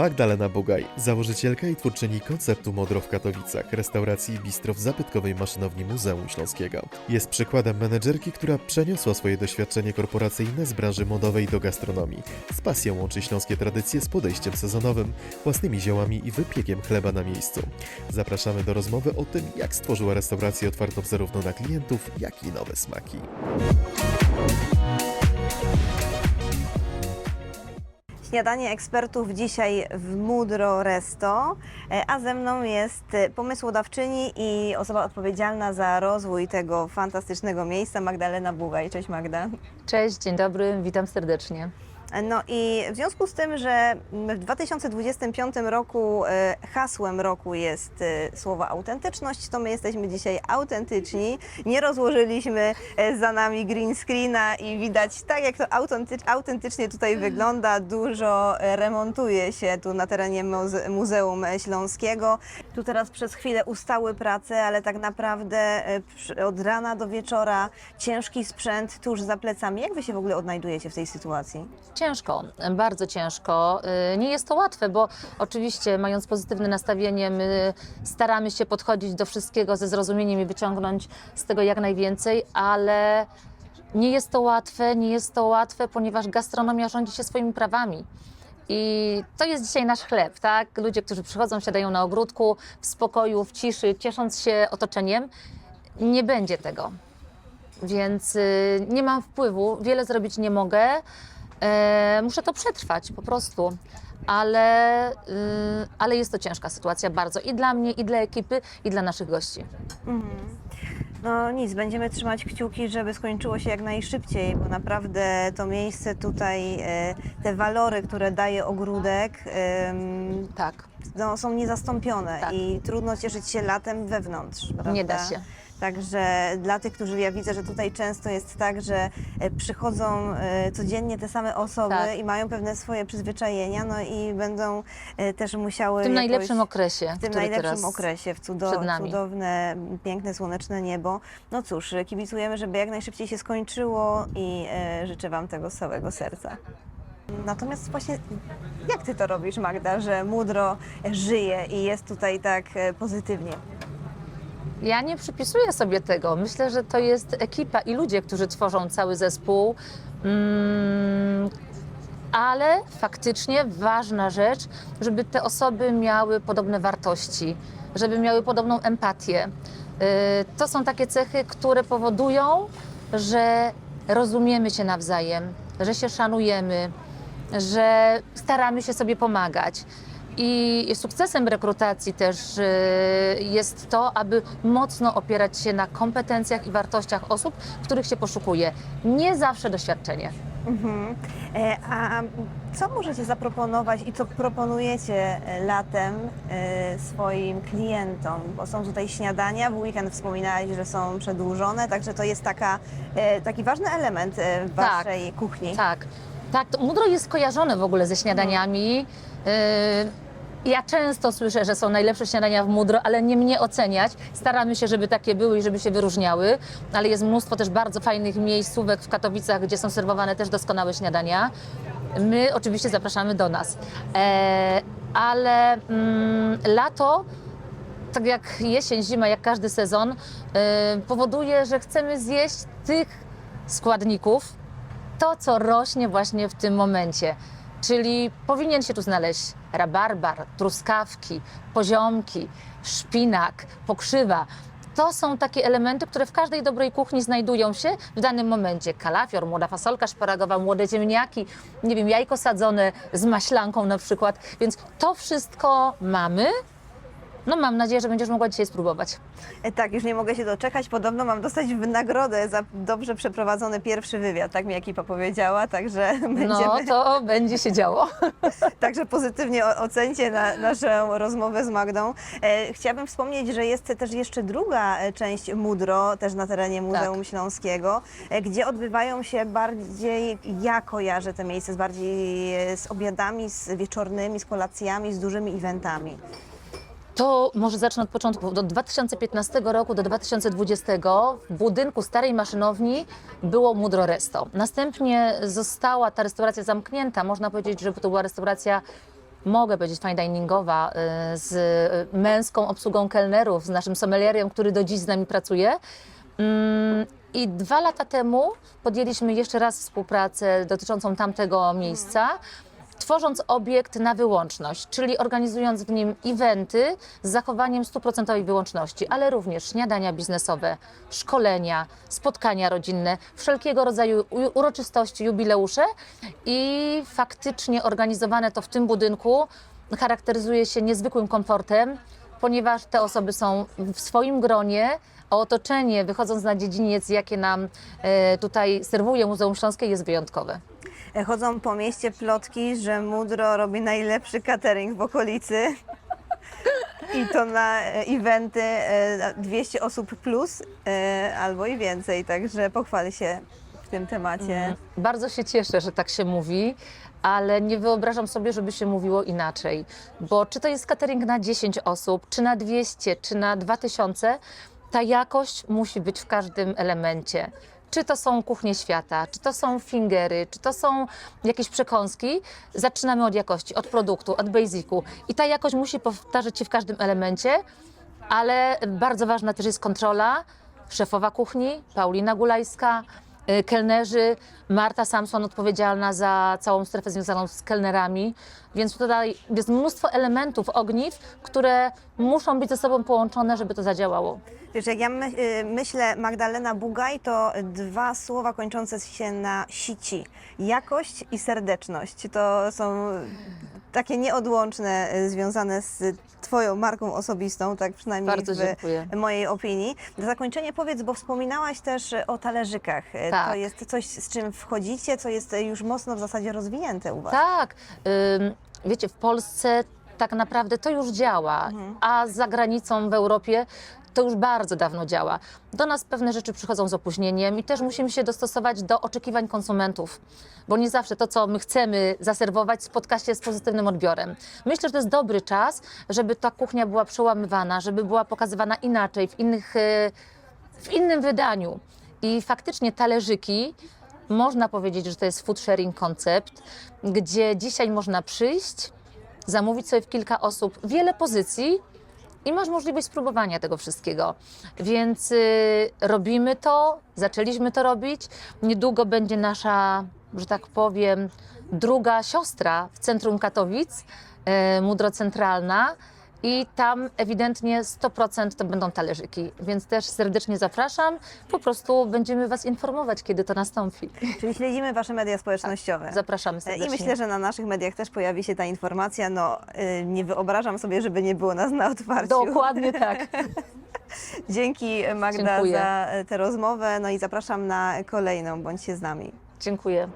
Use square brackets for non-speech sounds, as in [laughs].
Magdalena Bugaj, założycielka i twórczyni konceptu Modro w Katowicach, restauracji i bistro w zabytkowej maszynowni Muzeum Śląskiego. Jest przykładem menedżerki, która przeniosła swoje doświadczenie korporacyjne z branży modowej do gastronomii. Z pasją łączy śląskie tradycje z podejściem sezonowym, własnymi ziołami i wypiekiem chleba na miejscu. Zapraszamy do rozmowy o tym, jak stworzyła restaurację otwartą zarówno na klientów, jak i nowe smaki. Śniadanie ekspertów dzisiaj w Mudro Resto, e, a ze mną jest e, pomysłodawczyni i osoba odpowiedzialna za rozwój tego fantastycznego miejsca, Magdalena Bugaj. Cześć Magda. Cześć, dzień dobry, witam serdecznie. No i w związku z tym, że w 2025 roku e, hasłem roku jest e, słowo autentyczność, to my jesteśmy dzisiaj autentyczni. Nie rozłożyliśmy e, za nami green screena i widać tak, jak to autentycz- autentycznie tutaj wygląda. Dużo remontuje się tu na terenie Muze- Muzeum Śląskiego. Tu teraz przez chwilę ustały prace, ale tak naprawdę od rana do wieczora ciężki sprzęt tuż za plecami. Jak Wy się w ogóle odnajdujecie w tej sytuacji? Ciężko, bardzo ciężko. Y, Nie jest to łatwe, bo oczywiście mając pozytywne nastawienie, my staramy się podchodzić do wszystkiego ze zrozumieniem i wyciągnąć z tego jak najwięcej, ale nie jest to łatwe, nie jest to łatwe, ponieważ gastronomia rządzi się swoimi prawami. I to jest dzisiaj nasz chleb, tak? Ludzie, którzy przychodzą, siadają na ogródku, w spokoju, w ciszy, ciesząc się otoczeniem, nie będzie tego. Więc y, nie mam wpływu, wiele zrobić nie mogę. E, muszę to przetrwać po prostu. Ale, y, ale jest to ciężka sytuacja bardzo i dla mnie, i dla ekipy, i dla naszych gości. No nic, będziemy trzymać kciuki, żeby skończyło się jak najszybciej, bo naprawdę to miejsce tutaj, e, te walory, które daje ogródek, em, Tak, no, są niezastąpione Tak. i trudno cieszyć się latem wewnątrz. Prawda? nie da się. Także dla tych, którzy ja widzę, że tutaj często jest tak, że e, przychodzą e, codziennie te same osoby Tak. i mają pewne swoje przyzwyczajenia, no i będą e, też musiały W tym jakoś... najlepszym okresie, w tym najlepszym okresie, w cudo, cudowne, piękne, słoneczne niebo. No cóż, kibicujemy, żeby jak najszybciej się skończyło i życzę Wam tego z całego serca. Natomiast właśnie jak Ty to robisz, Magda, że Mudro żyje i jest tutaj tak pozytywnie? Ja nie przypisuję sobie tego. Myślę, że to jest ekipa i ludzie, którzy tworzą cały zespół. Mm, ale faktycznie ważna rzecz, żeby te osoby miały podobne wartości, żeby miały podobną empatię. Y, To są takie cechy, które powodują, że rozumiemy się nawzajem, że się szanujemy, że staramy się sobie pomagać. I sukcesem rekrutacji też y, jest to, aby mocno opierać się na kompetencjach i wartościach osób, których się poszukuje. Nie zawsze doświadczenie. Mhm. E, A co możecie zaproponować i co proponujecie e, latem e, swoim klientom? Bo są tutaj śniadania, w weekend wspominałeś, że są przedłużone, także to jest taka, taki ważny element Tak. waszej kuchni. Tak, tak. To mudro jest kojarzone w ogóle ze śniadaniami. Y, Ja często słyszę, że są najlepsze śniadania w mudro, ale nie mnie oceniać. Staramy się, żeby takie były i żeby się wyróżniały, ale jest mnóstwo też bardzo fajnych miejscówek w Katowicach, gdzie są serwowane też doskonałe śniadania. My oczywiście zapraszamy do nas. E, ale mm, lato tak jak jesień, zima, jak każdy sezon, y, powoduje, że chcemy zjeść tych składników, to co rośnie właśnie w tym momencie. Czyli powinien się tu znaleźć rabarbar, truskawki, poziomki, szpinak, pokrzywa. To są takie elementy, które w każdej dobrej kuchni znajdują się w danym momencie. Kalafior, młoda fasolka szparagowa, młode ziemniaki, nie wiem, jajko sadzone z maślanką na przykład. Więc to wszystko mamy. No mam nadzieję, że będziesz mogła dzisiaj spróbować. E, Tak, już nie mogę się doczekać. Podobno mam dostać nagrodę za dobrze przeprowadzony pierwszy wywiad, tak mi ekipa powiedziała, także [laughs] będziemy... No to będzie się działo. [laughs] Także pozytywnie ocencie na naszą rozmowę z Magdą. E, chciałabym wspomnieć, że jest też jeszcze druga e, część Mudro, też na terenie Muzeum Tak. Śląskiego, gdzie odbywają się bardziej, ja kojarzę te miejsca, z bardziej z obiadami, z wieczornymi, z kolacjami, z dużymi eventami. To może zacznę od początku. Do 2015 roku do 2020 w budynku starej maszynowni było Mudro Resto. Następnie została ta restauracja zamknięta. Można powiedzieć, że to była restauracja mogę powiedzieć, fine diningowa y, z y, męską obsługą kelnerów, z naszym sommelierem, który do dziś z nami pracuje. Mm, I dwa lata temu podjęliśmy jeszcze raz współpracę dotyczącą tamtego miejsca, tworząc obiekt na wyłączność, czyli organizując w nim eventy z zachowaniem stuprocentowej wyłączności, ale również śniadania biznesowe, szkolenia, spotkania rodzinne, wszelkiego rodzaju uroczystości, jubileusze i faktycznie organizowane to w tym budynku charakteryzuje się niezwykłym komfortem, ponieważ te osoby są w swoim gronie, a otoczenie, wychodząc na dziedziniec, jakie nam e, tutaj serwuje Muzeum Śląskie, jest wyjątkowe. E, Chodzą po mieście plotki, że Mudro robi najlepszy catering w okolicy. [laughs] I to na e, eventy e, 200 osób plus e, albo i więcej, także pochwal się w tym temacie. Bardzo się cieszę, że tak się mówi, ale nie wyobrażam sobie, żeby się mówiło inaczej. Bo czy to jest catering na 10 osób, czy na 200, czy na 2000, ta jakość musi być w każdym elemencie. Czy to są kuchnie świata, czy to są fingery, czy to są jakieś przekąski, zaczynamy od jakości, od produktu, od basicu. I ta jakość musi powtarzać się w każdym elemencie, ale bardzo ważna też jest kontrola. Szefowa kuchni, Paulina Gulajska, y, kelnerzy, Marta Samson odpowiedzialna za całą strefę związaną z kelnerami. Więc tutaj jest mnóstwo elementów, ogniw, które muszą być ze sobą połączone, żeby to zadziałało. Wiesz, jak ja my, y, myślę Magdalena Bugaj, to dwa słowa kończące się na sici. Jakość i serdeczność. To są takie nieodłączne, y, związane z Twoją marką osobistą, tak przynajmniej Bardzo w dziękuję. mojej opinii. Na zakończenie powiedz, bo wspominałaś też o talerzykach. Y, To Tak. jest coś, z czym wchodzicie, co jest już mocno w zasadzie rozwinięte u Was. Tak, ym, wiecie, w Polsce tak naprawdę to już działa, a za granicą w Europie to już bardzo dawno działa. Do nas pewne rzeczy przychodzą z opóźnieniem i też musimy się dostosować do oczekiwań konsumentów, bo nie zawsze to, co my chcemy zaserwować, spotka się z pozytywnym odbiorem. Myślę, że to jest dobry czas, żeby ta kuchnia była przełamywana, żeby była pokazywana inaczej, w, innych, e, w innym wydaniu. I faktycznie talerzyki można powiedzieć, że to jest food sharing koncept, gdzie dzisiaj można przyjść, zamówić sobie w kilka osób wiele pozycji i masz możliwość spróbowania tego wszystkiego. Więc y, robimy to, zaczęliśmy to robić. Niedługo będzie nasza, że tak powiem, druga siostra w centrum Katowic, y, Mudro Centralna. I tam ewidentnie 100% to będą talerzyki, więc też serdecznie zapraszam. Po prostu będziemy Was informować, kiedy to nastąpi. Czyli śledzimy Wasze media społecznościowe. Zapraszamy serdecznie. I myślę, że na naszych mediach też pojawi się ta informacja. No, y, nie wyobrażam sobie, żeby nie było nas na otwarciu. Dokładnie tak. [laughs] Dzięki Magda Dziękuję. za e, tę rozmowę. No i zapraszam na kolejną. Bądźcie z nami. Dziękuję.